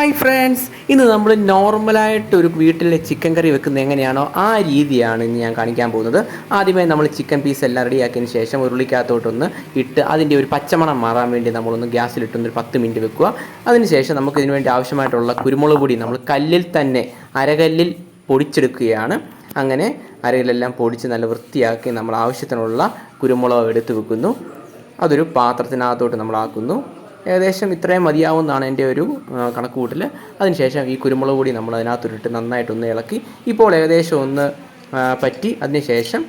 Hi friends ഇന്ന് നമ്മൾ നോർമലായിട്ട് ഒരു വീട്ടിലെ ചിക്കൻ കറി വെക്കുന്നത് എങ്ങനെയാണോ ആ രീതിയാണ് ഇന്ന് ഞാൻ കാണിക്കാൻ പോകുന്നത്. ആദ്യമേ നമ്മൾ ചിക്കൻ പീസ് എല്ലാം റെഡിയാക്കിയതിന് ശേഷം ഉരുളിക്കകത്തോട്ടൊന്ന് ഇട്ട് അതിന്റെ ഒരു പച്ചമണം മാറാൻ വേണ്ടി നമ്മളൊന്ന് ഗ്യാസിലിട്ടൊന്ന് ഒരു പത്ത് മിനിറ്റ് വെക്കുക. അതിനുശേഷം നമുക്ക് ഇതിന് വേണ്ടി ആവശ്യമായിട്ടുള്ള കുരുമുളക് പൊടി നമ്മൾ കല്ലിൽ തന്നെ അരകല്ലിൽ പൊടിച്ചെടുക്കുകയാണ്. അങ്ങനെ അരകല്ലെല്ലാം പൊടിച്ച് നല്ല വൃത്തിയാക്കി നമ്മൾ ആവശ്യത്തിനുള്ള കുരുമുളക് എടുത്ത് വെക്കുന്നു. അതൊരു പാത്രത്തിനകത്തോട്ട് നമ്മളാക്കുന്നു. ഏകദേശം ഇത്രയും മതിയാവുമെന്നാണ് എന്റെ ഒരു കണക്കുകൂട്ടൽ അതിനുശേഷം ഈ കുരുമുളക് പൊടി നമ്മൾ അതിനകത്തൊരിട്ട് നന്നായിട്ടൊന്ന് ഇളക്കി. ഇപ്പോൾ ഏകദേശം ഒന്ന് പറ്റി. അതിനുശേഷം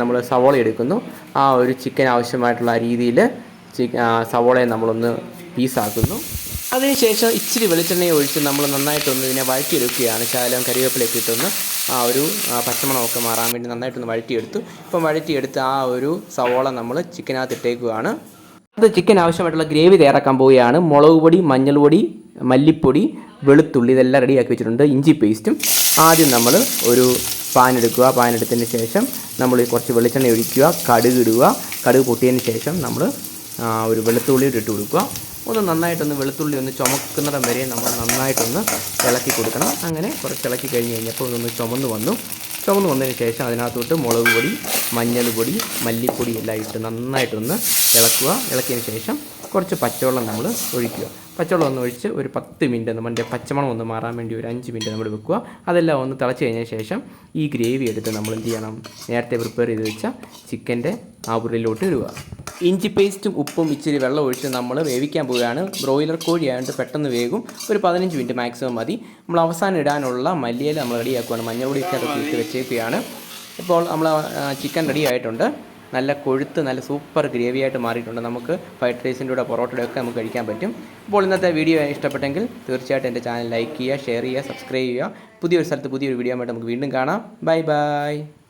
നമ്മൾ സവോള എടുക്കുന്നു. ആ ഒരു ചിക്കൻ ആവശ്യമായിട്ടുള്ള രീതിയിൽ സവോളയെ നമ്മളൊന്ന് പീസാക്കുന്നു. അതിനുശേഷം ഇച്ചിരി വെളിച്ചെണ്ണ ഒഴിച്ച് നമ്മൾ നന്നായിട്ടൊന്ന് ഇതിനെ വഴറ്റിയെടുക്കുകയാണ്. ശാലം കറിവേപ്പിലേക്ക് ഇട്ടൊന്ന് ആ ഒരു പച്ചമണമൊക്കെ മാറാൻ വേണ്ടി നന്നായിട്ടൊന്ന് വഴറ്റിയെടുത്തു. ഇപ്പം വഴറ്റിയെടുത്ത് ആ ഒരു സവോള നമ്മൾ ചിക്കനകത്ത് ഇട്ടേക്കുകയാണ്. അത് ചിക്കൻ ആവശ്യമായിട്ടുള്ള ഗ്രേവി തയ്യാറാക്കാൻ പോവുകയാണ്. മുളക് പൊടി മഞ്ഞൾപ്പൊടി മല്ലിപ്പൊടി വെളുത്തുള്ളി ഇതെല്ലാം റെഡിയാക്കി വെച്ചിട്ടുണ്ട്. ഇഞ്ചി പേസ്റ്റും ആദ്യം നമ്മൾ ഒരു പാൻ എടുക്കുക. പാൻ എടുത്തതിന് ശേഷം നമ്മൾ കുറച്ച് വെളിച്ചെണ്ണ ഒഴിക്കുക. കടുക് ഇടുക. കടുക് പൊട്ടിയതിന് ശേഷം നമ്മൾ ഒരു വെളുത്തുള്ളി ഇട്ട് കൊടുക്കുക. ഒന്ന് നന്നായിട്ടൊന്ന് വെളുത്തുള്ളി ഒന്ന് ചുമക്കുന്നിടം വരെ നമ്മൾ നന്നായിട്ടൊന്ന് ഇളക്കി കൊടുക്കണം. അങ്ങനെ കുറച്ച് ഇളക്കി കഴിഞ്ഞ് കഴിഞ്ഞപ്പോൾ ഇതൊന്ന് ചുമന്ന് വന്നു. ചുമന്ന് വന്നതിന് ശേഷം അതിനകത്തോട്ട് മുളക് പൊടി മഞ്ഞൾ പൊടി മല്ലിപ്പൊടി എല്ലാം ഇട്ട് നന്നായിട്ടൊന്ന് ഇളക്കുക. ഇളക്കിയതിന് ശേഷം കുറച്ച് പച്ചവെള്ളം നമ്മൾ ഒഴിക്കുക. പച്ചവെള്ളം ഒന്ന് ഒഴിച്ച് ഒരു പത്ത് മിനിറ്റ് നമ്മുടെ പച്ചമണം ഒന്ന് മാറാൻ വേണ്ടി ഒരു അഞ്ച് മിനിറ്റ് നമ്മൾ വെക്കുക. അതെല്ലാം ഒന്ന് തിളച്ച് കഴിഞ്ഞ ശേഷം ഈ ഗ്രേവി എടുത്ത് നമ്മൾ എന്ത് ചെയ്യണം? നേരത്തെ പ്രിപ്പയർ ചെയ്ത് വെച്ച ചിക്കന്റെ ആ ഉരുളിലോട്ട് ഇടുക. ഇഞ്ചി പേസ്റ്റും ഉപ്പും ഇച്ചിരി വെള്ളം ഒഴിച്ച് നമ്മൾ വേവിക്കാൻ പോവുകയാണ്. ബ്രോയിലർ കോഴി പെട്ടെന്ന് വേകും. ഒരു പതിനഞ്ച് മിനിറ്റ് മാക്സിമം മതി. നമ്മൾ അവസാനം ഇടാനുള്ള മല്ലിയില നമ്മൾ റെഡിയാക്കുകയാണ് മഞ്ഞൾപ്പൊടിയൊക്കെ അതൊക്കെ ഇട്ട് വെച്ചേക്കുകയാണ്. ഇപ്പോൾ നമ്മൾ ചിക്കൻ റെഡി ആയിട്ടുണ്ട്. നല്ല കൊഴുത്ത് നല്ല സൂപ്പർ ഗ്രേവി ആയിട്ട് മാറിയിട്ടുണ്ട്. നമുക്ക് ഫ്രൈഡ് റൈസിന്റെ കൂടെ പൊറോട്ടയുടെ ഒക്കെ നമുക്ക് കഴിക്കാൻ പറ്റും. അപ്പോൾ ഇന്നത്തെ വീഡിയോ ഇഷ്ടപ്പെട്ടെങ്കിൽ തീർച്ചയായിട്ടും എന്റെ ചാനൽ ലൈക്ക് ചെയ്യുക ഷെയർ ചെയ്യുക സബ്സ്ക്രൈബ് ചെയ്യുക. പുതിയൊരു സ്ഥലത്ത് പുതിയൊരു വീഡിയോ ആയിട്ട് നമുക്ക് വീണ്ടും കാണാം. Bye bye